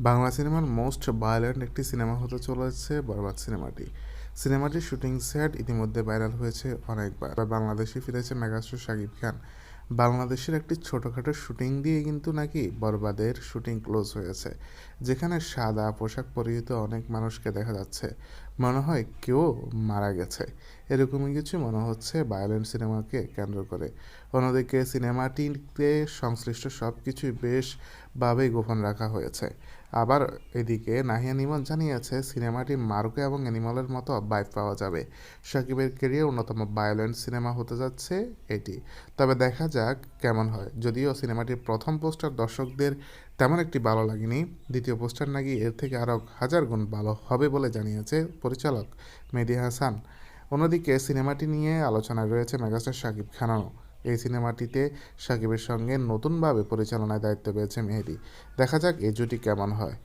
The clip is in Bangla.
বাংলা সিনেমার মোস্ট ভায়োলেন্ট একটি সিনেমা হতে চলেছে বরবাদ সিনেমাটি। সিনেমাটির শুটিং সেট ইতিমধ্যে ভাইরাল হয়েছে অনেকবার। বাংলাদেশে ফিরেছে মেগাস্টার শাকিব খান। বাংলাদেশের একটি ছোটোখাটো শুটিং দিয়ে কিন্তু নাকি বরবাদের শুটিং ক্লোজ হয়েছে, যেখানে সাদা পোশাক পরিহিত অনেক মানুষকে দেখা যাচ্ছে। মনে হয় কেউ মারা গেছে। এরকমই কিছু মনে হচ্ছে ভায়োলেন্ট সিনেমাকে কেন্দ্র করে। অন্যদিকে সিনেমাটিতে সংশ্লিষ্ট সব কিছুই বেশভাবেই গোপন রাখা হয়েছে। আবার এদিকে নাহিয়া নিমন জানিয়েছে, সিনেমাটি মার্কো এবং অ্যানিমালের মতো বাইক পাওয়া যাবে। সাকিবের কেরিয়ার অন্যতম ভায়োলেন্ট সিনেমা হতে যাচ্ছে এটি। তবে দেখা যাক কেমন হয়। যদিও সিনেমাটির প্রথম পোস্টার দর্শকদের তেমন একটি ভালো লাগেনি, দ্বিতীয় পোস্টার নাকি এর থেকে আরও হাজার গুণ ভালো হবে বলে জানিয়েছে পরিচালক মেহেদি হাসান। অন্যদিকে সিনেমাটি নিয়ে আলোচনায় রয়েছে মেগাস্টার শাকিব খানও। এই সিনেমাটিতে সাকিবের সঙ্গে নতুনভাবে পরিচালনায় দায়িত্ব পেয়েছে মেহেদি। দেখা যাক এই জুটি কেমন হয়।